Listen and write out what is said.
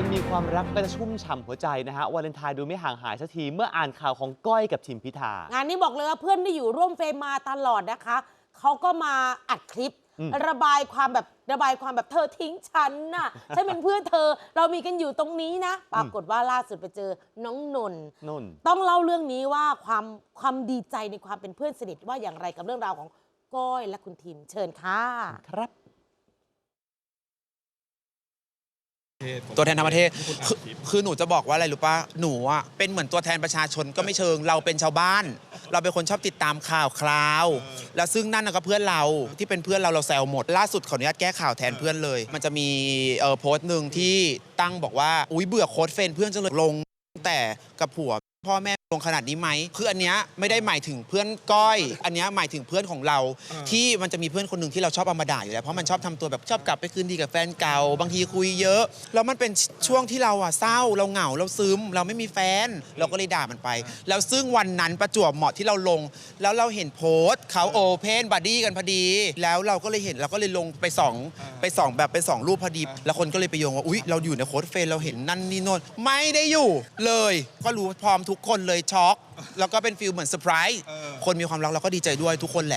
คนมีความรักก็จะชุ่มฉ่ำหัวใจนะฮะวาเลนไทน์ดูไม่ห่างหายสักทีเมื่ออ่านข่าวของก้อยกับทิมพิธา งานนี้บอกเลยว่าเพื่อนที่อยู่ร่วมเฟรมมาตลอดนะคะ เขาก็มาอัดคลิป อืม ระบายความแบบระบายความแบบเธอทิ้งฉันน่ะ ฉันเป็นเพื่อนเธอ เรามีกันอยู่ตรงนี้นะ ปรากฏว่าล่าสุดไปเจอน้องนนท์นุ่น ต้องเล่าเรื่องนี้ว่าความความดีใจในความเป็นเพื่อนสนิทว่าอย่างไรกับเรื่องราวของก้อยและคุณทิมเชิญค่ะ ครับ ตัวแทนทั้งประเทศคือคือหนูจะบอกว่าอะไรรู้ปะหนูอะเป็นเหมือนตัวแทนประชาชนก็ไม่เชิงเราเป็นชาวบ้าน เราเป็นคนชอบติดตามข่าวคราว แล้วซึ่งนั่นนะก็เพื่อนเราที่เป็นเพื่อนเราเราแซวหมด ล่าสุดขออนุญาตแก้ข่าวแทนเพื่อนเลย มันจะมีเอ่อโพสต์หนึ่งที่ตั้งบอกว่าอุ้ยเบื่อโค้ดเฟรนด์เพื่อนจังเลยลงแต่กับผัว พ่อแม่ลงขนาดนี้ไหมคืออันเนี้ยไม่ได้หมายถึงเพื่อนก้อย อันเนี้ยหมายถึงเพื่อนของเรา ที่มันจะมีเพื่อนคนหนึ่งที่เราชอบเอามาด่าอยู่แล้วเพราะมันชอบทำตัวแบบชอบกลับไปคืนดีกับแฟนเก่า บางทีคุยเยอะแล้วมันเป็นช่วงที่เราอะเศร้าเราเหงาเราซึม เราไม่มีแฟน เราก็เลยด่ามันไป แล้วซึ่งวันนั้นประจวบเหมาะที่เราลง แล้วเราเห็นโพสต์เขาโอเพนบัดดี้กันพอดี แล้วเราก็เลยเห็นเราก็เลยลงไปสองไปสองแบบไปสองรูปพอดีแล้วคนก็เลยไปโยงว่าอุ๊ยเราอยู่ในโค้ดเฟรนด์เราเห็นนั่นนี่โน่นไม่ได้อยู่เลย ก็รู้พร้อมทุกคนเลยช็อก แล้วก็เป็นฟิลเหมือนเซอร์ไพรส์คนมีความรักเราก็ดีใจด้วยทุกคนแหละ